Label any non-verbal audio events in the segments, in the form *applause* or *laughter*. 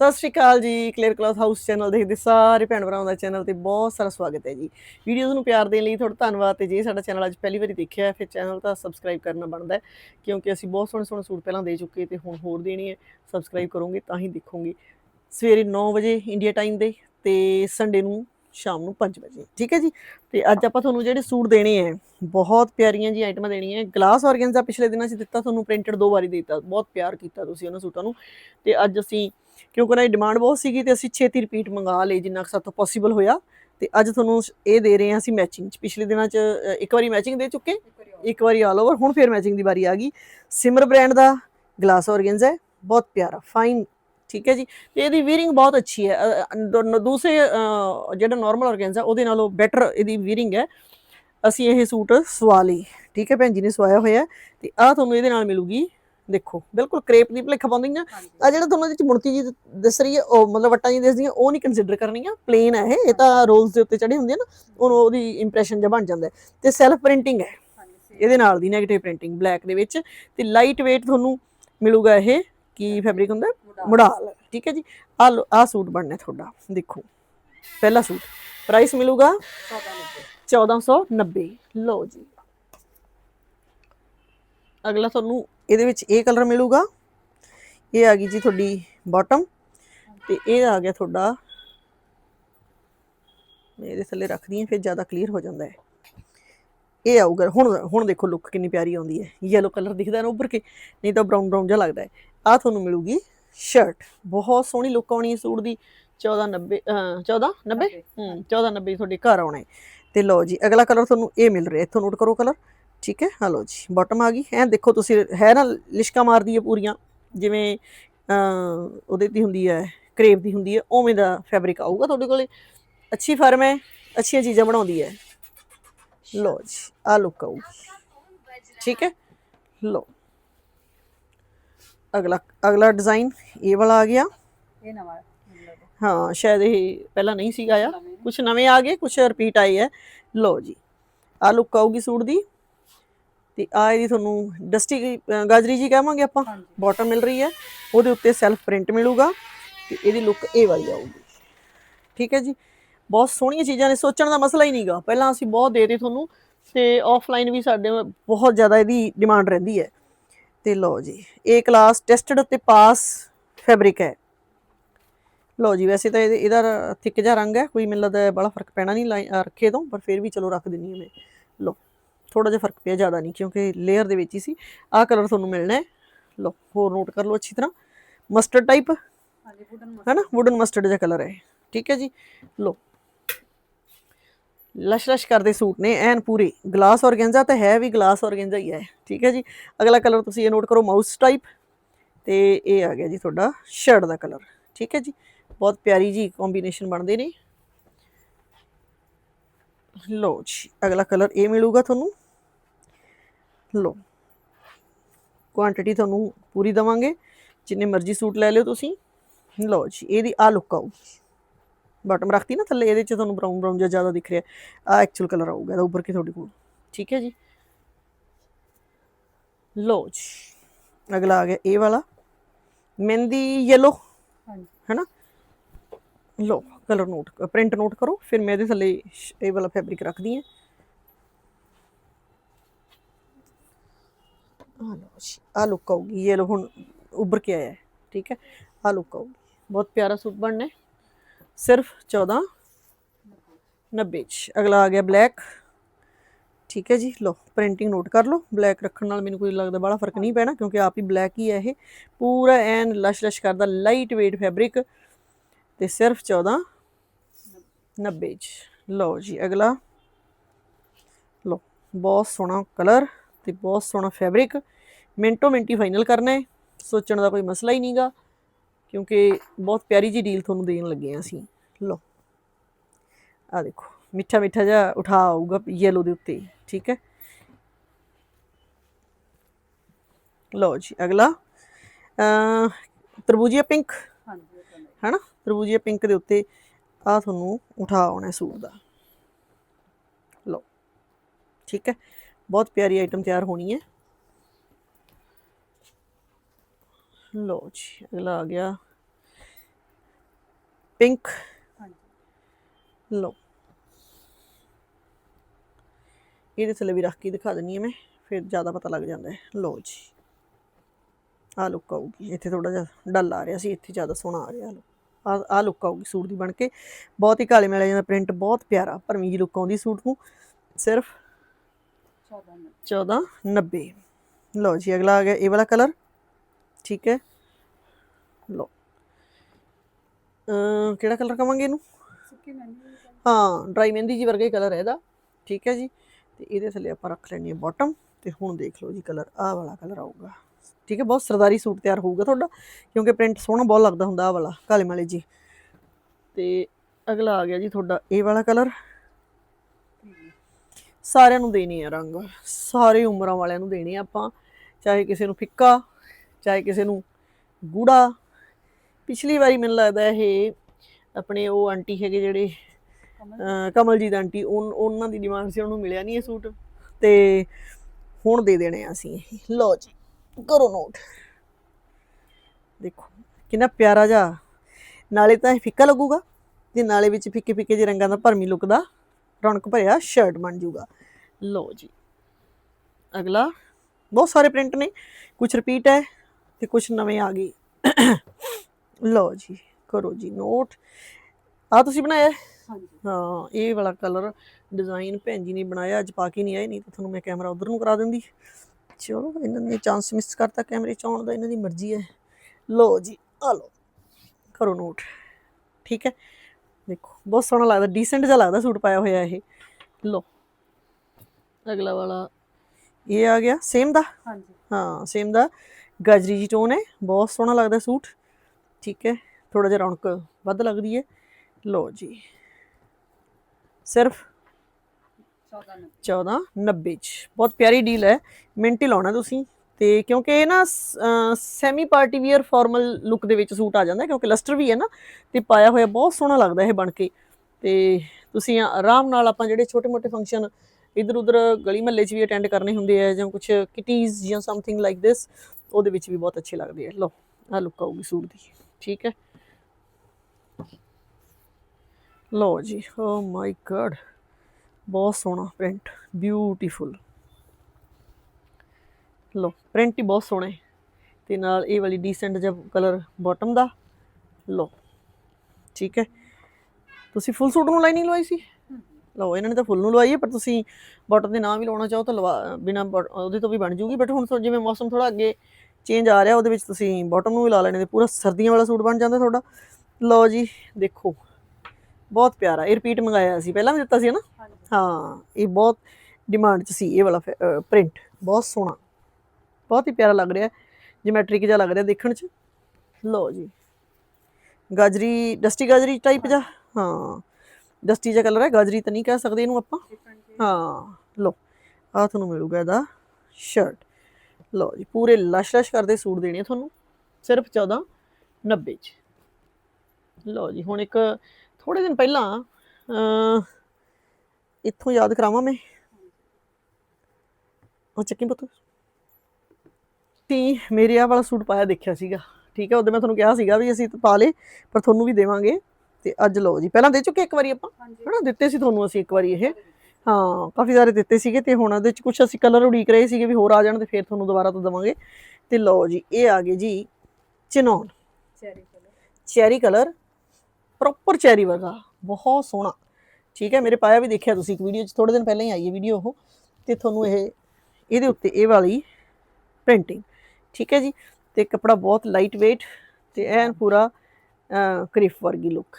ਸਤਿ ਸ਼੍ਰੀ ਅਕਾਲ ਜੀ clear cloth house channel ਦੇਖਦੇ ਸਾਰੇ ਭੈਣ ਭਰਾਵਾਂ ਦਾ ਚੈਨਲ ਤੇ ਬਹੁਤ ਸਾਰਾ ਸਵਾਗਤ ਹੈ ਜੀ। ਵੀਡੀਓਜ਼ ਨੂੰ ਪਿਆਰ ਦੇਣ ਲਈ ਤੁਹਾਡਾ ਧੰਨਵਾਦ ਤੇ ਜੇ ਸਾਡਾ ਚੈਨਲ ਅੱਜ ਪਹਿਲੀ ਵਾਰੀ ਦੇਖਿਆ ਹੈ, ਫਿਰ ਚੈਨਲ ਤਾਂ ਸਬਸਕ੍ਰਾਈਬ ਕਰਨਾ ਬਣਦਾ ਕਿਉਂਕਿ ਅਸੀਂ ਬਹੁਤ ਸੋਹਣੇ ਸੋਹਣੇ ਸੂਟ ਪਹਿਲਾਂ ਦੇ ਚੁੱਕੇ ਤੇ ਹੁਣ ਹੋਰ ਦੇਣੀ ਹੈ ਸਬਸਕ੍ਰਾਈਬ ਕਰੋਗੇ ਤਾਂ ਹੀ ਦੇਖੋਗੇ। ਸਵੇਰੇ 9 ਵਜੇ ਇੰਡੀਆ ਟਾਈਮ ਦੇ ਤੇ ਸੰਡੇ ਨੂੰ ਸ਼ਾਮ ਨੂੰ 5 ਵਜੇ, ਠੀਕ ਹੈ ਜੀ? ਤੇ ਅੱਜ ਆਪਾਂ ਤੁਹਾਨੂੰ ਜਿਹੜੇ ਸੂਟ ਦੇਣੇ ਹੈ ਬਹੁਤ ਪਿਆਰੀਆਂ ਜੀ ਆਈਟਮਾਂ ਦੇਣੀਆਂ ਹੈ ਗਲਾਸ ਔਰਗੈਂਜ਼ਾ ਪਿਛਲੇ ਦਿਨਾਂ 'ਚ ਦਿੱਤਾ, ਤੁਹਾਨੂੰ ਪ੍ਰਿੰਟਡ ਦੋ ਵਾਰੀ ਦੇ ਦਿੱਤਾ। ਬਹੁਤ ਪਿਆਰ ਕੀਤਾ ਤੁਸੀਂ ਉਹਨਾਂ ਸੂਟਾਂ ਨੂੰ। ਤੇ ਅੱਜ ਅਸੀਂ, ਕਿਉਂਕਿ ਉਹਨਾਂ ਦੀ ਡਿਮਾਂਡ ਬਹੁਤ ਸੀਗੀ ਤੇ ਅਸੀਂ ਛੇਤੀ ਰਿਪੀਟ ਮੰਗਾ ਲਏ ਜਿੰਨਾ ਕੁ ਸਾਤੋਂ ਪੋਸੀਬਲ ਹੋਇਆ। ਤੇ ਅੱਜ ਤੁਹਾਨੂੰ ਇਹ ਦੇ ਰਹੇ ਹਾਂ ਅਸੀਂ ਮੈਚਿੰਗ ਚ। ਪਿਛਲੇ ਦਿਨਾਂ ਚ ਇੱਕ ਵਾਰੀ ਮੈਚਿੰਗ ਦੇ ਚੁੱਕੇ, ਇੱਕ ਵਾਰੀ ਆਲ ਓਵਰ ਹੁਣ ਫੇਰ ਮੈਚਿੰਗ ਦੀ ਵਾਰੀ ਆ ਗਈ। ਸਿਮਰ ਬ੍ਰਾਂਡ ਦਾ ਗਲਾਸ ਔਰਗੈਂਜ਼ਾ ਹੈ ਬਹੁਤ ਪਿਆਰਾ ਫਾਈਨ ਠੀਕ ਹੈ ਜੀ ਤੇ ਇਹਦੀ ਵੀਰਿੰਗ ਬਹੁਤ ਅੱਛੀ ਹੈ ਦੂਸਰੇ ਜਿਹੜਾ ਨਾਰਮਲ ਔਰਗੈਂਜ਼ਾ ਉਹਦੇ ਨਾਲੋਂ ਬੈਟਰ ਇਹਦੀ ਵੀਰਿੰਗ ਹੈ। ਅਸੀਂ ਇਹ ਸੂਟ ਸਵਾ ਲਈ ਠੀਕ ਹੈ ਭੈਣ ਜੀ ਨੇ ਸਵਾਇਆ ਹੋਇਆ ਤੇ ਆਹ ਤੁਹਾਨੂੰ ਇਹਦੇ ਨਾਲ ਮਿਲੂਗੀ ਦੇਖੋ ਬਿਲਕੁਲ ਕ੍ਰੇਪ ਦੀ ਭਲੇਖਾ ਪਾਉਂਦੀਆਂ ਆ ਜਿਹੜਾ ਤੁਹਾਨੂੰ ਇਹਦੇ ਚ ਮੁਰਤੀ ਜੀ ਦਿਸ ਰਹੀ ਹੈ ਉਹ ਮਤਲਬ ਵੱਟਾਂ ਜੀ ਦਿਸਦੀਆਂ ਉਹ ਨਹੀਂ ਕੰਸੀਡਰ ਕਰਨੀਆਂ ਪਲੇਨ ਹੈ ਇਹ ਇਹ ਤਾਂ ਰੋਲਸ ਦੇ ਉੱਤੇ ਚੜੇ ਹੁੰਦੇ ਆ ਨਾ ਉਹਨੂੰ ਉਹਦੀ ਇੰਪ੍ਰੈਸ਼ਨ ਜਿਹਾ ਬਣ ਜਾਂਦਾ ਤੇ ਸੈਲਫ ਪ੍ਰਿੰਟਿੰਗ ਹੈ ਇਹਦੇ ਨਾਲ ਦੀ 네ਗੇਟਿਵ ਪ੍ਰਿੰਟਿੰਗ ਬਲੈਕ ਦੇ ਵਿੱਚ ਤੇ ਲਾਈਟ weight ਤੁਹਾਨੂੰ ਮਿਲੂਗਾ ਇਹ ਕੀ ਫੈਬਰਿਕ ਹੁੰਦਾ? ਮੁੜਾਲ ਠੀਕ ਹੈ ਜੀ। ਆ ਆ ਸੂਟ ਬਣਨਾ ਤੁਹਾਡਾ। ਦੇਖੋ ਪਹਿਲਾ ਸੂਟ। ਪ੍ਰਾਈਸ ਮਿਲੂਗਾ 1490 ਲਓ ਜੀ। ਅਗਲਾ ਤੁਹਾਨੂੰ ਇਹਦੇ ਵਿੱਚ ਇਹ ਕਲਰ ਮਿਲੂਗਾ। ਇਹ ਆ ਗਈ ਜੀ ਤੁਹਾਡੀ ਬਾਟਮ ਤੇ ਇਹ ਆ ਗਿਆ ਤੁਹਾਡਾ। ਮੈਂ ਇਹਦੇ ਥੱਲੇ ਰੱਖਦੀ ਹਾਂ ਫਿਰ ਜ਼ਿਆਦਾ ਕਲੀਅਰ ਹੋ ਜਾਂਦਾ ਹੈ। ਇਹ ਆਊਗਾ। ਹੁਣ ਹੁਣ ਦੇਖੋ ਲੁੱਕ ਕਿੰਨੀ ਪਿਆਰੀ ਆਉਂਦੀ ਹੈ। ਯੈਲੋ ਕਲਰ ਦਿਖਦਾ ਨਾ ਉੱਪਰ ਕੇ ਨਹੀਂ ਤਾਂ ਬਰਾਊਨ ਬਰਾਊਨ ਜਿਹਾ ਲੱਗਦਾ ਹੈ। ਆ ਤੁਹਾਨੂੰ ਮਿਲੂਗੀ ਸ਼ਰਟ ਬਹੁਤ ਸੋਹਣੀ ਲੁੱਕ ਆਉਣੀ ਹੈ ਸੂਟ ਦੀ। 1490 ਅਹ 1490 ਹੂੰ 1490 ਤੁਹਾਡੇ ਘਰ ਆਉਣਾ। ਹੈ ਤੇ ਲਓ ਜੀ ਅਗਲਾ ਕਲਰ ਤੁਹਾਨੂੰ ਇਹ ਮਿਲ ਰਿਹਾ। ਇੱਥੋਂ ਨੋਟ ਕਰੋ ਕਲਰ ਠੀਕ ਹੈ? ਹਲੋ ਜੀ ਬਾਟਮ ਆ ਗਈ। ਹੈ ਦੇਖੋ ਤੁਸੀਂ ਹੈ ਨਾ ਲਿਸ਼ਕਾ ਮਾਰਦੀ ਹੈ ਪੂਰੀਆਂ। ਜਿਵੇਂ ਉਹਦੇ ਦੀ ਹੁੰਦੀ ਹੈ ਕਰੇਪ ਦੀ ਹੁੰਦੀ ਹੈ ਉਵੇਂ ਦਾ ਫੈਬਰਿਕ ਆਊਗਾ ਤੁਹਾਡੇ ਕੋਲੇ। ਅੱਛੀ ਫਰਮ ਹੈ ਅੱਛੀਆਂ ਚੀਜ਼ਾਂ ਬਣਾਉਂਦੀ ਹੈ। ਲਓ ਜੀ ਆ ਲੁੱਕ ਆਊਗੀ। ਠੀਕ ਹੈ? ਲਓ। ਅਗਲਾ ਅਗਲਾ ਡਿਜ਼ਾਈਨ ਇਹ ਵਾਲਾ ਆ ਗਿਆ। ਇਹ ਨਵਾਂ ਹਾਂ ਸ਼ਾਇਦ ਇਹ ਪਹਿਲਾਂ ਨਹੀਂ ਸੀਗਾ ਆਇਆ। ਕੁਝ ਨਵੇਂ ਆ ਗਏ ਕੁਝ ਰਿਪੀਟ ਆਏ ਹੈ। ਲਓ ਜੀ ਆ ਲੁੱਕ ਆਊਗੀ ਸੂਟ ਦੀ। ਤੇ ਆ ਇਹਦੀ ਤੁਹਾਨੂੰ ਡਸਟੀ ਗਾਜਰੀ ਜੀ ਕਹਾਂਗੇ ਆਪਾਂ। ਬਾਟਮ ਮਿਲ ਰਹੀ ਹੈ। ਉਹਦੇ ਉੱਤੇ ਸੈਲਫ ਪ੍ਰਿੰਟ ਮਿਲੂਗਾ। ਤੇ ਇਹਦੀ ਲੁੱਕ ਇਹ ਵਾਲੀ ਆਊਗੀ। ਠੀਕ ਹੈ ਜੀ। ਬਹੁਤ ਸੋਹਣੀਆਂ ਚੀਜ਼ਾਂ ਨੇ ਸੋਚਣ ਦਾ ਮਸਲਾ ਹੀ ਨਹੀਂਗਾ। ਪਹਿਲਾਂ ਅਸੀਂ ਬਹੁਤ ਦੇ ਦੇ ਤੁਹਾਨੂੰ ਤੇ ਆਫਲਾਈਨ ਵੀ ਸਾਡੇ ਬਹੁਤ ਜ਼ਿਆਦਾ ਇਹਦੀ ਡਿਮਾਂਡ ਰਹਿੰਦੀ ਹੈ। ਤੇ ਲਓ ਜੀ ਇਹ ਕਲਾਸ ਟੈਸਟਡ ਤੇ ਪਾਸ ਫੈਬਰਿਕ ਹੈ। ਲਓ ਜੀ ਵੈਸੇ ਤਾਂ ਇਹਦੇ- ਇਹਦਾ ਥਿਕ ਜਿਹਾ ਰੰਗ ਹੈ ਕੋਈ ਮੈਨੂੰ ਲੱਗਦਾ ਬੜਾ ਫ਼ਰਕ ਪੈਣਾ ਨਹੀਂ ਲਾਈ- ਰੱਖੇ ਤੋਂ ਪਰ ਫਿਰ ਵੀ ਚਲੋ ਰੱਖ ਦਿੰਨੀ ਹਾਂ ਮੈਂ। ਲਓ ਥੋੜਾ ਜਿਹਾ ਫ਼ਰਕ ਪਿਆ ਜ਼ਿਆਦਾ ਨਹੀਂ ਕਿਉਂਕਿ ਲੇਅਰ ਦੇ ਵਿੱਚ ਹੀ ਸੀ। ਆਹ ਕਲਰ ਤੁਹਾਨੂੰ ਮਿਲਣਾ ਹੈ। ਲਓ ਹੋਰ ਨੋਟ ਕਰ ਲਓ ਅੱਛੀ ਤਰ੍ਹਾਂ। ਮਸਟਰਡ ਟਾਈਪ ਹਾਂਜੀ ਵੁਡਨ ਹੈਨਾ ਵੁਡਨ ਮਸਟਰਡ ਜਿਹਾ ਕਲਰ ਹੈ। ਠੀਕ ਹੈ ਜੀ? ਲਓ ਲਸ਼ ਲਸ਼ ਕਰਦੇ ਸੂਟ ਨੇ, ਐਨ ਪੂਰੇ। ਗਲਾਸ ਔਰਗੈਂਜ਼ਾ ਤਾਂ ਹੈ ਵੀ ਗਲਾਸ ਔਰਗੈਂਜ਼ਾ ਹੀ ਹੈ, ਠੀਕ ਹੈ ਜੀ? ਅਗਲਾ ਕਲਰ ਤੁਸੀਂ ਇਹ ਨੋਟ ਕਰੋ ਮਾਊਸ ਟਾਈਪ ਤੇ ਇਹ ਆ ਗਿਆ ਜੀ ਤੁਹਾਡਾ ਸ਼ਰਟ ਦਾ ਕਲਰ ਠੀਕ ਹੈ ਜੀ? ਬਹੁਤ ਪਿਆਰੀ ਜੀ ਕੰਬੀਨੇਸ਼ਨ ਬਣਦੇ ਨੇ। ਲਓ ਜੀ, ਅਗਲਾ ਕਲਰ ਇਹ ਮਿਲੂਗਾ ਤੁਹਾਨੂੰ। ਲਓ ਕੁਆਂਟੀਟੀ ਤੁਹਾਨੂੰ ਪੂਰੀ ਦਵਾਂਗੇ। ਜਿੰਨੇ ਮਰਜ਼ੀ ਸੂਟ ਲੈ ਲਿਓ ਤੁਸੀਂ। ਲਓ ਜੀ, ਇਹਦੀ ਆ ਲੁੱਕ ਆਊ। ਬਾਟਮ ਰੱਖਤੀ ਨਾ ਥੱਲੇ ਇਹਦੇ ਚ ਤੁਹਾਨੂੰ ਬਰਾਊਨ ਬਰਾਊਨ ਜਿਹਾ ਜ਼ਿਆਦਾ ਦਿਖ ਰਿਹਾ। ਆ ਐਕਚੁਅਲ ਕਲਰ ਆਊਗਾ ਇਹਦਾ ਉੱਪਰ ਕੇ ਤੁਹਾਡੇ ਕੋਲ? ਠੀਕ ਹੈ ਜੀ? ਲਓ ਜੀ। ਅਗਲਾ ਆ ਗਿਆ ਇਹ ਵਾਲਾ। ਮਹਿੰਦੀ ਯੈਲੋ ਹਾਂਜੀ। ਹੈਨਾ? ਲਓ ਕਲਰ ਨੋਟ ਪ੍ਰਿੰਟ ਨੋਟ ਕਰੋ ਫਿਰ ਮੈਂ ਇਹਦੇ ਥੱਲੇ ਸ਼- ਇਹ ਵਾਲਾ ਫੈਬਰਿਕ ਰੱਖਦੀ ਹਾਂ। ਆ ਲਓ ਜੀ ਆ ਲੁੱਕ ਆਊਗੀ। ਇਹ ਲੋ ਹੁਣ ਉੱਭਰ ਕੇ ਆਇਆ ਹੈ ਠੀਕ ਹੈ? ਆ ਲੁੱਕ ਆਊਗੀ। ਬਹੁਤ ਪਿਆਰਾ ਸੂਟ ਬਣਨਾ ਹੈ। ਸਿਰਫ 14 90 ਚ। ਅਗਲਾ ਆ ਗਿਆ ਬਲੈਕ ਠੀਕ ਹੈ ਜੀ, ਲਓ ਪ੍ਰਿੰਟਿੰਗ ਨੋਟ ਕਰ ਲਓ। ਬਲੈਕ ਰੱਖਣ ਨਾਲ ਮੈਨੂੰ ਕੋਈ ਲੱਗਦਾ ਬੜਾ ਫ਼ਰਕ ਨਹੀਂ ਪੈਣਾ, ਕਿਉਂਕਿ ਆਪ ਹੀ ਬਲੈਕ ਹੀ ਹੈ ਇਹ। ਪੂਰਾ ਐਨ ਲਸ਼ ਲਸ਼ ਕਰਦਾ ਲਾਈਟ weight ਫੈਬਰਿਕ ਤੇ ਸਿਰਫ 14 90 ਚ। ਲਓ ਜੀ, ਅਗਲਾ। ਲਓ, ਬਹੁਤ ਸੋਹਣਾ ਕਲਰ ਤੇ ਬਹੁਤ ਸੋਹਣਾ ਫੈਬਰਿਕ ਮਿੰਟੋ ਮਿੰਟੀ ਫਾਈਨਲ ਕਰਨਾ ਹੈ। ਸੋਚਣ ਦਾ ਕੋਈ ਮਸਲਾ ਹੀ ਨਹੀਂਗਾ ਕਿਉਂਕਿ ਬਹੁਤ ਪਿਆਰੀ ਜੀ ਡੀਲ ਤੁਹਾਨੂੰ ਦੇਣ ਲੱਗੇ ਹਾਂ ਅਸੀਂ। ਲਓ। ਆ ਦੇਖੋ ਮਿੱਠਾ ਮਿੱਠਾ ਜਿਹਾ ਉਠਾ ਆਊਗਾ ਯੈਲੋ ਦੇ ਉੱਤੇ ਠੀਕ ਹੈ। ਲਓ ਜੀ ਅਗਲਾ। ਅ ਤਰਬੂਜੀਆ ਪਿੰਕ ਹਾਂਜੀ। ਹੈਨਾ? ਤਰਬੂਜੀਆ ਪਿੰਕ ਦੇ ਉੱਤੇ ਆ ਤੁਹਾਨੂੰ ਉਠਾ ਆਉਣਾ ਸੂਟ ਦਾ। ਲਓ ਠੀਕ ਹੈ। ਬਹੁਤ ਪਿਆਰੀ ਆਈਟਮ ਤਿਆਰ ਹੋਣੀ ਹੈ। ਲਓ ਜੀ ਅਗਲਾ ਆ ਗਿਆ। ਪਿੰਕ ਲਓ। ਇਹਦੇ ਥੱਲੇ ਵੀ ਰੱਖ ਕੇ ਦਿਖਾ ਦਿੰਨੀ ਆ ਮੈਂ, ਫਿਰ ਜ਼ਿਆਦਾ ਪਤਾ ਲੱਗ ਜਾਂਦਾ ਹੈ। ਲਓ ਜੀ। ਆ ਲੁੱਕ ਆਊਗੀ। ਇੱਥੇ ਥੋੜਾ ਜਿਹਾ ਡੱਲ ਆ ਰਿਹਾ ਸੀ, ਇੱਥੇ ਜ਼ਿਆਦਾ ਸੋਹਣਾ ਆ ਰਿਹਾ। ਲੋ ਆ ਆ ਲੁੱਕ ਆਊਗੀ ਸੂਟ ਦੀ ਬਣ ਕੇ। ਬਹੁਤ ਹੀ ਕਾਲੇ ਮਿਲਿਆ ਜਾਂਦਾ ਪ੍ਰਿੰਟ ਬਹੁਤ ਪਿਆਰਾ, ਭਰਵੀਂ ਲੁੱਕ ਆਉਂਦੀ ਸੂਟ ਨੂੰ। ਸਿਰਫ 14 ਮਿੰਟ 1490 ਲਓ ਜੀ, ਅਗਲਾ ਆ ਗਿਆ ਇਹ ਵਾਲਾ ਕਲਰ ਠੀਕ ਹੈ। ਲਓ। ਕਿਹੜਾ ਕਲਰ ਕਵਾਂਗੇ ਇਹਨੂੰ? ਸੁੱਕੀ ਮਹਿੰਦੀ ਹਾਂ ਡਰਾਈ ਮਹਿੰਦੀ ਜੀ ਵਰਗਾ ਹੀ ਕਲਰ ਹੈ ਇਹਦਾ। ਠੀਕ ਹੈ ਜੀ? ਤੇ ਇਹਦੇ ਥੱਲੇ ਆਪਾਂ ਰੱਖ ਲੈਣੀ ਹੈ ਬਾਟਮ ਤੇ ਹੁਣ ਦੇਖ ਲਓ ਜੀ ਕਲਰ ਆਹ ਵਾਲਾ ਕਲਰ ਆਊਗਾ। ਠੀਕ ਹੈ, ਬਹੁਤ ਸਰਦਾਰੀ ਸੂਟ ਤਿਆਰ ਹੋਊਗਾ ਤੁਹਾਡਾ, ਕਿਉਂਕਿ ਪ੍ਰਿੰਟ ਸੋਹਣਾ ਬਹੁਤ ਲੱਗਦਾ ਹੁੰਦਾ ਆਹ ਵਾਲਾ, ਕਾਲੇ ਮਾਲੇ ਜੀ। ਤੇ ਅਗਲਾ ਆ ਗਿਆ ਜੀ ਤੁਹਾਡਾ ਇਹ ਵਾਲਾ ਕਲਰ ਸਾਰਿਆਂ ਨੂੰ ਦੇਣੀ ਆ ਰੰਗ, ਸਾਰੇ ਉਮਰਾਂ ਵਾਲਿਆਂ ਨੂੰ ਦੇਣੇ ਆ ਆਪਾਂ। ਚਾਹੇ ਕਿਸੇ ਨੂੰ ਫਿੱਕਾ, ਚਾਹੇ ਕਿਸੇ ਨੂੰ ਗੂੜਾ। ਪਿਛਲੀ ਵਾਰੀ ਮੈਨੂੰ ਲੱਗਦਾ ਇਹ ਆਪਣੇ ਉਹ ਆਂਟੀ ਹੈਗੇ ਜਿਹੜੇ ਕਮਲਜੀਤ। ਆਂਟੀ ਉਹਨਾਂ ਦੀ ਡਿਮਾਂਡ ਸੀ ਉਹਨੂੰ ਮਿਲਿਆ ਨਹੀਂ ਇਹ ਸੂਟ। ਤੇ ਹੁਣ ਦੇ ਦੇਣੇ ਆ ਅਸੀਂ ਇਹ। ਲਓ ਜੀ ਕਰੋ ਨੋਟ। ਦੇਖੋ ਕਿੰਨਾ ਪਿਆਰਾ ਜਾ ਨਾਲੇ ਤਾਂ ਫਿੱਕਾ ਲੱਗੂਗਾ। ਤੇ ਨਾਲੇ ਵਿੱਚ ਫਿੱਕੇ ਫਿੱਕੇ ਜਿਹੇ ਰੰਗਾਂ ਦਾ ਭਰਮੀ ਲੁੱਕ ਦਾ ਰੌਣਕ ਭਰਿਆ ਸ਼ਰਟ ਬਣ ਜਾਊਗਾ। ਲਓ ਜੀ ਅਗਲਾ। ਬਹੁਤ ਸਾਰੇ ਪ੍ਰਿੰਟ ਨੇ। ਕੁਝ ਰਿਪੀਟ ਹੈ ਤੇ ਕੁਝ ਨਵੇਂ ਆ ਗਏ। ਲਓ ਜੀ। ਕਰੋ ਜੀ ਨੋਟ। ਆ ਤੁਸੀਂ ਬਣਾਇਆ? ਹੈ? ਹਾਂਜੀ। ਹਾਂ ਇਹ ਵਾਲਾ ਕਲਰ ਡਿਜ਼ਾਈਨ ਭੈਣ ਜੀ ਨੇ ਬਣਾਇਆ ਅੱਜ ਪਾ ਕੇ ਨਹੀਂ ਆਏ ਨਹੀਂ ਤਾਂ ਤੁਹਾਨੂੰ ਮੈਂ ਕੈਮਰਾ ਉਧਰ ਨੂੰ ਕਰਾ ਦਿੰਦੀ। ਚਲੋ ਇਹਨਾਂ ਨੇ ਚਾਂਸ ਮਿਸ ਕਰਤਾ ਕੈਮਰੇ ਚ ਆਉਣ ਦਾ ਇਹਨਾਂ ਦੀ ਮਰਜ਼ੀ ਹੈ। ਲਓ ਜੀ ਆ ਲਓ ਕਰੋ ਨੋਟ। ਠੀਕ ਹੈ? ਦੇਖੋ ਬਹੁਤ ਸੋਹਣਾ ਲੱਗਦਾ ਡੀਸੈਂਟ ਜਿਹਾ ਲੱਗਦਾ ਸੂਟ ਪਾਇਆ ਹੋਇਆ ਇਹ। ਲਓ ਅਗਲਾ ਵਾਲਾ ਇਹ ਆ ਗਿਆ ਸੇਮ ਦਾ? ਹਾਂਜੀ। ਹਾਂ ਸੇਮ ਦਾ। ਗਾਜਰੀ ਜੀ ਟੋਨ ਹੈ ਬਹੁਤ ਸੋਹਣਾ ਲੱਗਦਾ ਸੂਟ। ਠੀਕ ਹੈ? ਥੋੜਾ ਜਿਹਾ ਰੌਣਕ ਵੱਧ ਲੱਗਦੀ ਹੈ। ਲਓ ਜੀ। ਸਿਰਫ 14 ਮਿੰਟ 1490 ਚ। ਬਹੁਤ ਪਿਆਰੀ ਡੀਲ ਹੈ। ਮਿੰਟ ਹੀ ਲਾਉਣਾ ਤੁਸੀਂ। ਤੇ ਕਿਉਂਕਿ ਇਹ ਨਾ semi party wear formal look ਦੇ ਵਿੱਚ ਸੂਟ ਆ ਜਾਂਦਾ ਕਿਉਂਕਿ ਲਸਟਰ ਵੀ ਹੈ ਨਾ, ਤੇ ਪਾਇਆ ਹੋਇਆ ਬਹੁਤ ਸੋਹਣਾ ਲੱਗਦਾ ਇਹ ਬਣ ਕੇ। ਤੇ ਤੁਸੀਂ ਆਰਾਮ ਨਾਲ ਆਪਾਂ ਜਿਹੜੇ ਛੋਟੇ-ਮੋਟੇ ਫੰਕਸ਼ਨ ਇਧਰ ਉਧਰ ਗਲੀ ਮਹੱਲੇ 'ਚ ਵੀ ਅਟੈਂਡ ਕਰਨੇ ਹੁੰਦੇ ਆ, ਜਾਂ ਕੁਝ ਕਿਟੀਜ਼ ਜਾਂ ਸਮਥਿੰਗ ਲਾਈਕ ਦਿਸ ਉਹਦੇ ਵਿੱਚ ਵੀ ਬਹੁਤ ਅੱਛੇ ਲੱਗਦੇ ਆ। ਲਓ ਆ ਲੁੱਕ ਆਊਗੀ ਸੂਟ ਦੀ। ਠੀਕ ਹੈ। ਲਓ ਜੀ ਓ ਮਾਈ ਗॉड ਬਹੁਤ ਸੋਹਣਾ ਪ੍ਰਿੰਟ ਬਿਊਟੀਫੁਲ ਲੋ ਪ੍ਰਿੰਟ ਹੀ ਬਹੁਤ ਸੋਹਣੇ ਹੈ ਤੇ ਨਾਲ ਇਹ ਵਾਲੀ ਡੀਸੈਂਟ ਜਿਹਾ ਕਲਰ ਬਾਟਮ ਦਾ। ਲੋ ਠੀਕ ਹੈ। ਤੁਸੀਂ ਫੁੱਲ ਸੂਟ ਨੂੰ ਲਾਈਨਿੰਗ ਲਵਾਈ ਸੀ? ਲਓ, ਇਹਨਾਂ ਨੇ ਤਾਂ ਫੁੱਲ ਨੂੰ ਲਵਾਈ ਹੈ, ਪਰ ਤੁਸੀਂ ਬਾਟਮ ਦੇ ਨਾਮ ਵੀ ਲਾਉਣਾ ਚਾਹੋ ਤਾਂ ਲਵਾ, ਬਿਨਾ ਉਹਦੇ ਤੋਂ ਵੀ ਬਣ ਜੂਗੀ। ਬਟ ਹੁਣ ਜਿਵੇਂ ਮੌਸਮ ਥੋੜਾ ਅੱਗੇ ਚੇਂਜ ਆ ਰਿਹਾ, ਉਹਦੇ ਵਿੱਚ ਤੁਸੀਂ ਬਾਟਮ ਨੂੰ ਵੀ ਲਾ ਲੈਣੇ ਤੇ ਪੂਰਾ ਸਰਦੀਆਂ ਵਾਲਾ ਸੂਟ ਬਣ ਜਾਂਦਾ ਤੁਹਾਡਾ। ਲਓ ਜੀ, ਦੇਖੋ। ਬਹੁਤ ਪਿਆਰਾ ਇਹ ਰਿਪੀਟ ਮੰਗਾਇਆ ਸੀ ਪਹਿਲਾਂ ਵੀ ਦਿੱਤਾ ਸੀ ਨਾ ਹਾਂ ਇਹ ਬਹੁਤ ਡਿਮਾਂਡ 'ਚ ਸੀ ਇਹ ਵਾਲਾ ਪ੍ਰਿੰਟ ਬਹੁਤ ਸੋਹਣਾ। ਬਹੁਤ ਹੀ ਪਿਆਰਾ ਲੱਗ ਰਿਹਾ ਜਿਓਮੈਟ੍ਰਿਕ ਜਿਹਾ ਲੱਗ ਰਿਹਾ ਦੇਖਣ 'ਚ। ਲਓ ਜੀ। ਗਾਜਰੀ ਡਸਟੀ ਗਾਜਰੀ ਟਾਈਪ ਜਿਹਾ? ਹਾਂ ਡਸਟੀ ਜਿਹਾ ਕਲਰ ਹੈ ਗਾਜਰੀ ਤਾਂ ਨਹੀਂ ਕਹਿ ਸਕਦੇ ਇਹਨੂੰ ਆਪਾਂ। ਹਾਂ ਲਓ ਆ ਤੁਹਾਨੂੰ ਮਿਲੂਗਾ ਇਹਦਾ ਸ਼ਰਟ ਲਓ ਜੀ ਪੂਰੇ ਲਸ਼ ਲਸ਼ ਕਰਦੇ ਸੂਟ ਦੇਣੇ ਆ ਤੁਹਾਨੂੰ ਸਿਰਫ 14 90 ਚ। ਲਓ ਜੀ ਹੁਣ ਇੱਕ ਥੋੜੇ ਦਿਨ ਪਹਿਲਾਂ ਅ ਇੱਥੋਂ ਯਾਦ ਕਰਾਵਾਂ ਮੈਂ। ਉਹ ਚੱਕੀ ਪੁੱਤ। ਤੀ ਮੇਰੇ ਆ ਵਾਲਾ ਸੂਟ ਪਾਇਆ ਦੇਖਿਆ ਸੀਗਾ ਠੀਕ ਹੈ ਉਦੋਂ ਮੈਂ ਤੁਹਾਨੂੰ ਕਿਹਾ ਸੀਗਾ ਵੀ ਅਸੀਂ ਪਾ ਲੇ ਪਰ ਤੁਹਾਨੂੰ ਵੀ ਦੇਵਾਂਗੇ। ਤੇ ਅੱਜ ਲਓ ਜੀ ਪਹਿਲਾਂ ਦੇ ਚੁੱਕੇ ਇੱਕ ਵਾਰੀ ਆਪਾਂ? ਹਨਾ ਦਿੱਤੇ ਸੀ ਤੁਹਾਨੂੰ ਅਸੀਂ ਇੱਕ ਵਾਰੀ ਇਹ। ਹਾਂ ਕਾਫੀ ਸਾਰੇ ਦਿੱਤੇ ਸੀਗੇ ਤੇ ਹੁਣ ਉਹਦੇ ਚ ਕੁਝ ਅਸੀਂ ਕਲਰ ਉਡੀਕ ਰਹੇ ਸੀਗੇ ਵੀ ਹੋਰ ਆ ਜਾਣ ਤੇ ਫਿਰ ਤੁਹਾਨੂੰ ਦੁਬਾਰਾ ਤੋਂ ਦਵਾਂਗੇ। ਤੇ ਲਓ ਜੀ ਇਹ ਆ ਗਏ ਜੀ chinon. Cherry colour cherry colour proper cherry ਵਰਗਾ ਬਹੁਤ ਸੋਹਣਾ। ਠੀਕ ਹੈ ਮੇਰੇ ਪਾਇਆ ਵੀ ਦੇਖਿਆ ਤੁਸੀਂ ਇੱਕ ਵੀਡੀਓ ਚ ਥੋੜੇ ਦਿਨ ਪਹਿਲਾਂ ਹੀ ਆਈ ਹੈ ਵੀਡੀਓ ਉਹ ਤੇ ਤੁਹਾਨੂੰ ਇਹ ਇਹਦੇ ਉੱਤੇ ਇਹ ਵਾਲੀ ਪ੍ਰਿੰਟਿੰਗ ਠੀਕ ਹੈ ਜੀ ਤੇ ਕੱਪੜਾ ਬਹੁਤ ਲਾਈਟ weight ਤੇ ਐਨ ਪੂਰਾ ਕ੍ਰਿਫ ਵਰਗੀ ਲੁੱਕ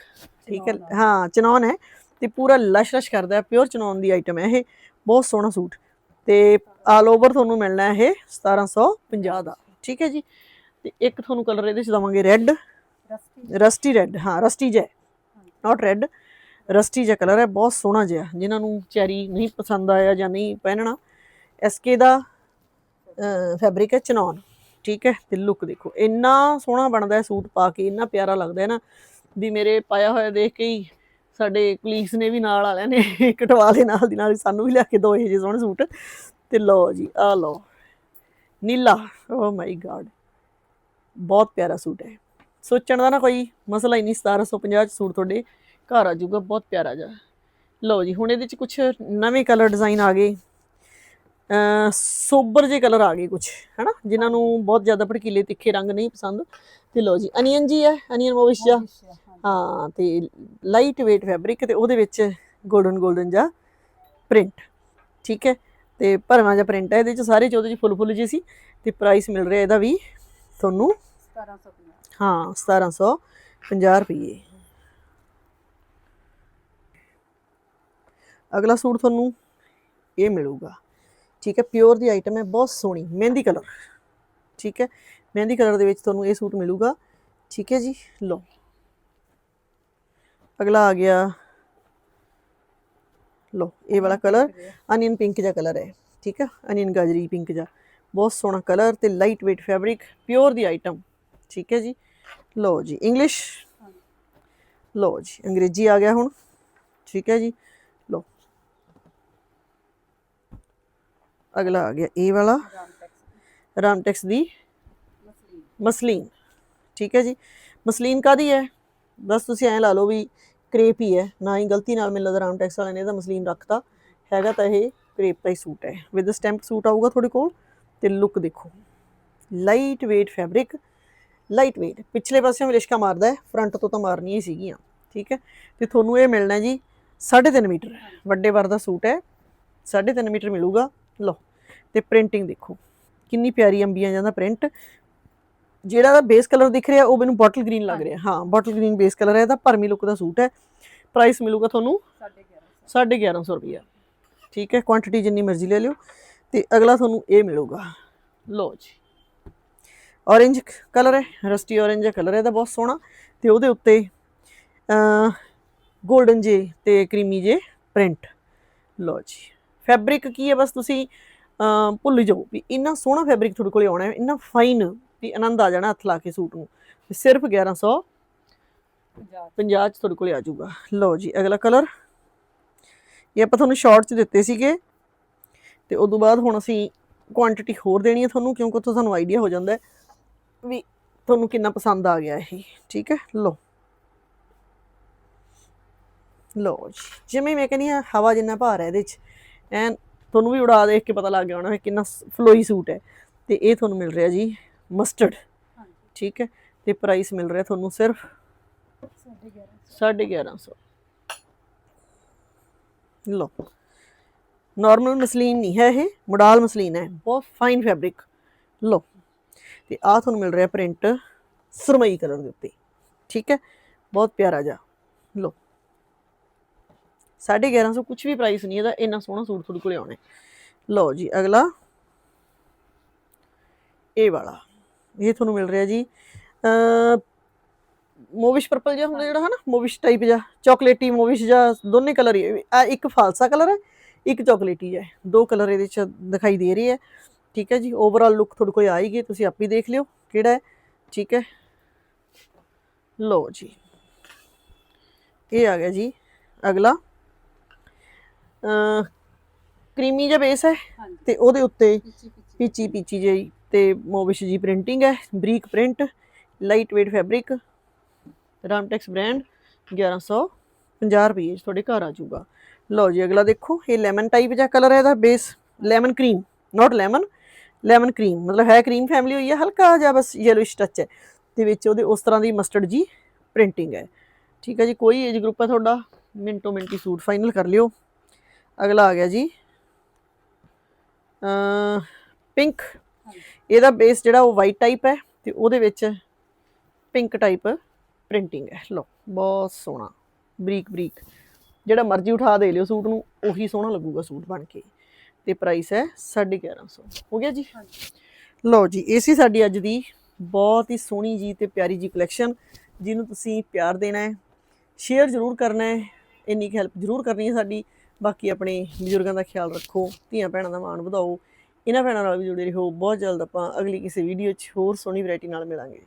ਠੀਕ ਹੈ ਹਾਂ ਚਨੌਨ ਹੈ ਤੇ ਪੂਰਾ ਲਸ਼ ਲਸ਼ ਕਰਦਾ ਹੈ ਪਿਓਰ ਚਨੌਨ ਦੀ ਆਈਟਮ ਹੈ ਇਹ ਬਹੁਤ ਸੋਹਣਾ ਸੂਟ। ਤੇ ਆਲ ਓਵਰ ਤੁਹਾਨੂੰ ਮਿਲਣਾ ਇਹ 1750 ਦਾ। ਠੀਕ ਹੈ ਜੀ ਤੇ ਇੱਕ ਤੁਹਾਨੂੰ ਕਲਰ ਇਹਦੇ ਚ ਦਵਾਂਗੇ ਰੈੱਡ ਰਸਟੀ ਰੈੱਡ ਹਾਂ ਰਸਟੀ ਜੈ। ਨਾਟ ਰੈੱਡ ਰਸਟੀ ਜਿਹਾ ਕਲਰ ਹੈ ਬਹੁਤ ਸੋਹਣਾ ਜਿਹਾ ਜਿਨ੍ਹਾਂ ਨੂੰ ਚੈਰੀ ਨਹੀਂ ਪਸੰਦ ਆਇਆ ਜਾਂ ਨਹੀਂ ਪਹਿਨਣਾ। ਐਸਕੇ ਦਾ ਫੈਬਰਿਕ ਹੈ ਚਨੌਨ ਠੀਕ ਹੈ? ਤੇ ਲੁੱਕ ਦੇਖੋ ਇੰਨਾ ਸੋਹਣਾ ਬਣਦਾ ਹੈ ਸੂਟ ਪਾ ਕੇ ਇੰਨਾ ਪਿਆਰਾ ਲੱਗਦਾ ਹੈ ਨਾ ਵੀ ਮੇਰੇ ਪਾਇਆ ਹੋਇਆ ਦੇਖ ਕੇ ਹੀ ਸਾਡੇ ਕੁਲੀਗਸ ਨੇ ਵੀ ਨਾਲ ਵਾਲਿਆਂ ਨੇ *laughs* ਕਟਵਾ ਲਏ ਨਾਲ ਦੀ ਨਾਲ ਸਾਨੂੰ ਵੀ ਲਿਆ ਕੇ ਦੋ ਇਹ ਜਿਹੇ ਸੋਹਣੇ ਸੂਟ। ਤੇ ਲਓ ਜੀ ਆ ਲਓ ਨੀਲਾ ਓ ਮਾਈ ਗॉड ਬਹੁਤ ਪਿਆਰਾ ਸੂਟ ਹੈ। ਸੋਚਣ ਦਾ ਨਾ ਕੋਈ ਮਸਲਾ ਹੀ ਨਹੀਂ 1750 ਚ ਸੂਟ ਤੁਹਾਡੇ ਘਰ ਆ ਜਾਊਗਾ ਬਹੁਤ ਪਿਆਰਾ ਜਿਹਾ। ਲਓ ਜੀ ਹੁਣ ਇਹਦੇ ਚ ਕੁਝ ਨਵੇਂ ਕਲਰ ਡਿਜ਼ਾਈਨ ਆ ਗਏ। ਸੋਬਰ ਜੇ ਕਲਰ ਆ ਗਏ ਕੁਝ ਹੈਨਾ? ਜਿਨ੍ਹਾਂ ਨੂੰ ਬਹੁਤ ਜ਼ਿਆਦਾ ਭੜਕੀਲੇ ਤਿੱਖੇ ਰੰਗ ਨਹੀਂ ਪਸੰਦ। ਤੇ ਲਓ ਜੀ ਅਨੀਅਨ ਜੀ ਹੈ ਅਨੀਅਨ ਮੋਵਿਸ਼ ਜਾ Movish ਹੈ, ਤੇ ਲਾਈਟ weight ਫੈਬਰਿਕ ਤੇ ਉਹਦੇ ਵਿੱਚ 골ਡਨ 골ਡਨ ਜਿਹਾ ਪ੍ਰਿੰਟ ਠੀਕ ਹੈ? ਤੇ ਭਰਵਾਂ ਜਿਹਾ ਪ੍ਰਿੰਟ ਹੈ ਇਹਦੇ ਚ ਸਾਰੇ ਚ ਉਹਦੇ ਚ ਫੁੱਲ ਫੁੱਲ ਜੀ ਸੀ। ਤੇ ਪ੍ਰਾਈਸ ਮਿਲ ਰਿਹਾ ਇਹਦਾ ਵੀ ਤੁਹਾਨੂੰ 1750 ਹਾਂ 1750 ਰੁਪਏ ਅਗਲਾ ਸੂਟ ਤੁਹਾਨੂੰ ਇਹ ਮਿਲੂਗਾ। ਠੀਕ ਹੈ, ਪਿਓਰ ਦੀ ਆਈਟਮ ਹੈ, ਬਹੁਤ ਸੋਹਣੀ, ਮਹਿੰਦੀ ਕਲਰ। ਠੀਕ ਹੈ, ਮਹਿੰਦੀ ਕਲਰ ਦੇ ਵਿੱਚ ਤੁਹਾਨੂੰ ਇਹ ਸੂਟ ਮਿਲੂਗਾ। ਠੀਕ ਹੈ ਜੀ, ਲਓ। ਅਗਲਾ ਆ ਗਿਆ। ਲਓ, ਇਹ ਵਾਲਾ ਕਲਰ ਅਨੀਅਨ ਪਿੰਕ ਜਿਹਾ ਕਲਰ ਹੈ। ਠੀਕ ਹੈ, ਅਨੀਅਨ ਗਾਜਰੀ ਪਿੰਕ ਜਿਹਾ। ਬਹੁਤ ਸੋਹਣਾ ਕਲਰ ਤੇ ਲਾਈਟ weight ਫੈਬਰਿਕ ਪਿਓਰ ਦੀ ਆਈਟਮ। ਠੀਕ ਹੈ ਜੀ। ਲਓ ਜੀ ਇੰਗਲਿਸ਼ ਲਓ ਜੀ, ਅੰਗਰੇਜ਼ੀ ਆ ਗਿਆ ਹੁਣ। ਠੀਕ ਹੈ ਜੀ, ਲਓ। ਅਗਲਾ ਆ ਗਿਆ ਇਹ ਵਾਲਾ। ਰਾਮਟੈਕਸ ਦੀ ਮਸਲੀਨ। ਠੀਕ ਹੈ ਜੀ, ਮਸਲੀਨ ਕਾਦੀ ਹੈ? ਬਸ ਤੁਸੀਂ ਐਂ ਲਾ ਲਓ ਵੀ ਕ੍ਰੇਪ ਹੀ ਹੈ। ਨਾ ਹੀ ਗਲਤੀ ਨਾਲ ਮੈਨੂੰ ਲੱਗਦਾ ਰਾਮਟੈਕਸ ਵਾਲਿਆਂ ਨੇ ਇਹਦਾ ਮਸਲੀਨ ਰੱਖਤਾ। ਹੈਗਾ ਤਾਂ ਇਹ ਕ੍ਰੇਪ ਦਾ ਹੀ ਸੂਟ ਹੈ। ਵਿਦ ਸਟੈਂਪ ਸੂਟ ਆਊਗਾ ਤੁਹਾਡੇ ਕੋਲ, ਤੇ ਲੁੱਕ ਦੇਖੋ। Light weight fabric light weight ਪਿਛਲੇ ਪਾਸਿਓਂ ਲਿਸ਼ਕਾ ਮਾਰਦਾ ਹੈ ਫਰੰਟ ਤੋਂ ਤਾਂ ਮਾਰਨੀਆਂ ਹੀ ਸੀਗੀਆਂ, ਠੀਕ ਹੈ? ਤੇ ਤੁਹਾਨੂੰ ਇਹ ਮਿਲਣਾ ਹੈ ਜੀ 3.5 ਮੀਟਰ ਵੱਡੇ ਵਰ ਦਾ ਸੂਟ ਹੈ 3.5 ਮੀਟਰ ਮਿਲੂਗਾ। ਲਓ, ਤੇ ਪ੍ਰਿੰਟਿੰਗ ਦੇਖੋ, ਕਿੰਨੀ ਪਿਆਰੀ ਅੰਬੀਆਂ ਜਾਂਦਾ ਪ੍ਰਿੰਟ ਜਿਹੜਾ ਦਾ ਬੇਸ ਕਲਰ ਦਿਖ ਰਿਹਾ, ਉਹ ਮੈਨੂੰ ਬੋਟਲ ਗ੍ਰੀਨ ਲੱਗ ਰਿਹਾ। ਹਾਂ ਬੋਟਲ ਗ੍ਰੀਨ ਬੇਸ ਕਲਰ ਹੈ, ਇਹਦਾ ਭਰਮੀ ਲੁੱਕ ਦਾ ਸੂਟ ਹੈ। ਪ੍ਰਾਈਸ ਮਿਲੂਗਾ ਤੁਹਾਨੂੰ 1150 1150 ਰੁਪਈਆ। ਠੀਕ ਹੈ ਕੁਆਂਟੀਟੀ ਜਿੰਨੀ ਮਰਜ਼ੀ ਲੈ ਲਿਓ। ਤੇ ਅਗਲਾ ਤੁਹਾਨੂੰ ਇਹ ਮਿਲੂਗਾ। ਲਓ ਜੀ। ਔਰੇਂਜ ਕਲਰ ਹੈ ਰਸਟੀ ਔਰੇਂਜ ਦਾ ਕਲਰ ਹੈ ਇਹਦਾ ਬਹੁਤ ਸੋਹਣਾ। ਤੇ ਉਹਦੇ ਉੱਤੇ ਅ 골ਡਨ ਜੇ ਤੇ ਕਰੀਮੀ ਜੇ ਪ੍ਰਿੰਟ ਲਓ ਜੀ ਫੈਬਰਿਕ ਕੀ ਹੈ ਬਸ ਤੁਸੀਂ ਭੁੱਲ ਜਾਓ ਵੀ ਇੰਨਾ ਸੋਹਣਾ ਫੈਬਰਿਕ ਤੁਹਾਡੇ ਕੋਲੇ ਆਉਣਾ ਹੈ, ਇੰਨਾ ਫਾਈਨ ਵੀ ਆਨੰਦ ਆ ਜਾਣਾ ਹੱਥ ਲਾ ਕੇ ਸੂਟ ਨੂੰ। ਤੇ ਸਿਰਫ 1150 50 50 ਚ ਤੁਹਾਡੇ ਕੋਲੇ ਆ ਜਾਊਗਾ। ਲਓ ਜੀ, ਅਗਲਾ ਕਲਰ ਇਹ ਆਪਾਂ ਤੁਹਾਨੂੰ ਸ਼ਾਰਟ ਚ ਦਿੱਤੇ ਸੀਗੇ। ਤੇ ਉਸ ਤੋਂ ਬਾਅਦ ਹੁਣ ਅਸੀਂ ਕੁਆਂਟੀਟੀ ਹੋਰ ਦੇਣੀ ਹੈ ਤੁਹਾਨੂੰ, ਕਿਉਂਕਿ ਉੱਥੋਂ ਸਾਨੂੰ ਆਈਡੀਆ ਹੋ ਜਾਂਦਾ ਹੈ। ਵੀ ਤੁਹਾਨੂੰ ਕਿੰਨਾ ਪਸੰਦ ਆ ਗਿਆ ਇਹ ਠੀਕ ਹੈ? ਲਓ। ਜੀ। ਜਿਵੇਂ ਮੈਂ ਕਹਿੰਦੀ ਆ ਹਵਾ ਜਿੰਨਾ ਭਾਰ ਹੈ ਇਹਦੇ ਚ ਐਨ ਤੁਹਾਨੂੰ ਵੀ ਉਡਾ ਦੇਖ ਕੇ ਪਤਾ ਲੱਗ ਗਿਆ ਹੋਣਾ ਕਿੰਨਾ ਫਲੋਈ ਸੂਟ ਹੈ। ਤੇ ਇਹ ਤੁਹਾਨੂੰ ਮਿਲ ਰਿਹਾ ਜੀ ਮਸਟਰਡ ਠੀਕ ਹੈ? ਤੇ ਪ੍ਰਾਈਸ ਮਿਲ ਰਿਹਾ ਤੁਹਾਨੂੰ ਸਿਰਫ 1150 1150 ਲੋ ਨਾਰਮਲ ਮਸਲੀਨ ਨਹੀਂ ਹੈ ਇਹ ਮੋਡਲ ਮਸਲੀਨ ਹੈ। ਬਹੁਤ ਫਾਈਨ ਫੈਬਰਿਕ ਲੋ ਤੇ ਆ ਤੁਹਾਨੂੰ ਮਿਲ ਰਿਹਾ ਪ੍ਰਿੰਟ ਸਰਮਈ ਕਲਰ ਦੇ ਉੱਤੇ। ਠੀਕ ਹੈ? ਬਹੁਤ ਪਿਆਰਾ ਜਿਹਾ। ਲੋ 1150 ਕੁਝ ਵੀ ਪ੍ਰਾਈਸ ਨਹੀਂ ਇਹਦਾ ਇੰਨਾ ਸੋਹਣਾ ਸੂਟ ਤੁਹਾਡੇ ਕੋਲੇ ਆਉਣਾ ਲਓ ਜੀ, ਅਗਲਾ। ਇਹ ਵਾਲਾ। ਇਹ ਤੁਹਾਨੂੰ ਮਿਲ ਰਿਹਾ ਜੀ ਮੋਵਿਸ਼ ਪਰਪਲ ਜਿਹਾ ਹੁੰਦਾ ਜਿਹੜਾ ਹਨਾ, ਮੋਵਿਸ਼ ਟਾਈਪ ਜਿਹਾ ਚਾਕਲੇਟੀ ਮੋਵਿਸ਼ ਜਿਹਾ ਦੋਨੇ ਕਲਰ ਹੀ ਆ ਇੱਕ ਫਾਲਸਾ ਕਲਰ ਹੈ, ਇੱਕ ਚਾਕਲੇਟੀ ਹੈ। ਦੋ ਕਲਰ ਇਹਦੇ ਚ ਦਿਖਾਈ ਦੇ ਰਹੇ ਹੈ। ਠੀਕ ਹੈ ਜੀ ਓਵਰਆਲ ਲੁੱਕ ਤੁਹਾਡੇ ਕੋਲ ਆਏਗੀ ਤੁਸੀਂ ਆਪੇ ਦੇਖ ਲਿਓ ਕਿਹੜਾ ਹੈ ਠੀਕ ਹੈ। ਲਓ ਜੀ। ਇਹ ਆ ਗਿਆ ਜੀ ਅਗਲਾ। ਅ ਕਰੀਮੀ ਜਿਹਾ ਬੇਸ ਹੈ ਤੇ ਉਹਦੇ ਉੱਤੇ ਪੀਚੀ ਪੀਚੀ। ਜਿਹੀ ਤੇ ਮੋਵਿਸ਼ ਜੀ ਪ੍ਰਿੰਟਿੰਗ ਹੈ ਬਰੀਕ print light weight fabric Ramtex brand 1150 ਰੁਪਏ ਤੁਹਾਡੇ ਘਰ ਆ ਜਾਊਗਾ। ਲਓ ਜੀ ਅਗਲਾ ਦੇਖੋ ਇਹ ਲੈਮਨ ਟਾਈਪ ਜਿਹਾ ਕਲਰ ਹੈ ਇਹਦਾ base lemon cream not lemon lemon cream, ਮਤਲਬ ਹੈ ਕਰੀਮ ਫੈਮਿਲੀ ਹੋਈ ਹੈ, ਹਲਕਾ ਜਿਹਾ ਬਸ ਯੈਲੋਇਸ਼ ਟੱਚ ਹੈ ਤੇ ਵਿੱਚ ਉਹਦੇ ਉਸ ਤਰ੍ਹਾਂ ਦੀ ਮਸਟਰਡ ਜੀ ਪ੍ਰਿੰਟਿੰਗ ਹੈ। ਠੀਕ ਹੈ ਜੀ, ਕੋਈ ਏਜ ਗਰੁੱਪ ਹੈ ਤੁਹਾਡਾ? ਮਿੰਟੋ ਮਿੰਟੀ ਸੂਟ ਫਾਈਨਲ ਕਰ ਲਿਓ। ਅਗਲਾ ਆ ਗਿਆ ਜੀ। ਅ ਪਿੰਕ ਇਹਦਾ ਬੇਸ ਜਿਹੜਾ ਉਹ ਵਾਈਟ ਟਾਈਪ ਹੈ ਤੇ ਉਹਦੇ ਵਿੱਚ ਪਿੰਕ ਟਾਈਪ ਪ੍ਰਿੰਟਿੰਗ ਹੈ। ਲਓ, ਬਹੁਤ ਸੋਹਣਾ ਬਰੀਕ ਬਰੀਕ ਜਿਹੜਾ ਮਰਜ਼ੀ ਉਠਾ ਦੇ ਲਿਓ ਸੂਟ ਨੂੰ, ਉਹੀ ਸੋਹਣਾ ਲੱਗੂਗਾ ਸੂਟ ਬਣ ਕੇ। ਤੇ ਪ੍ਰਾਈਸ ਹੈ 1150 ਹੋ ਗਿਆ ਜੀ? ਹਾਂਜੀ। ਲਓ ਜੀ ਇਹ ਸੀ ਸਾਡੀ ਅੱਜ ਦੀ ਬਹੁਤ ਹੀ ਸੋਹਣੀ ਜੀ ਤੇ ਪਿਆਰੀ ਜੀ ਕਲੈਕਸ਼ਨ ਜਿਹਨੂੰ ਤੁਸੀਂ ਪਿਆਰ ਦੇਣਾ ਹੈ ਸ਼ੇਅਰ ਜ਼ਰੂਰ ਕਰਨਾ ਹੈ ਇੰਨੀ ਹੈਲਪ ਜ਼ਰੂਰ ਕਰਨੀ ਹੈ ਸਾਡੀ। ਬਾਕੀ ਆਪਣੇ ਬਜ਼ੁਰਗਾਂ ਦਾ ਖਿਆਲ ਰੱਖੋ ਧੀਆਂ ਭੈਣਾਂ ਦਾ ਮਾਣ ਵਧਾਓ ਇਹਨਾਂ ਭੈਣਾਂ ਨਾਲ ਵੀ ਜੁੜੇ ਰਹੋ ਬਹੁਤ ਜਲਦ ਆਪਾਂ ਅਗਲੀ ਕਿਸੇ ਵੀਡੀਓ 'ਚ ਹੋਰ ਸੋਹਣੀ ਵੈਰਾਈਟੀ ਨਾਲ ਮਿਲਾਂਗੇ।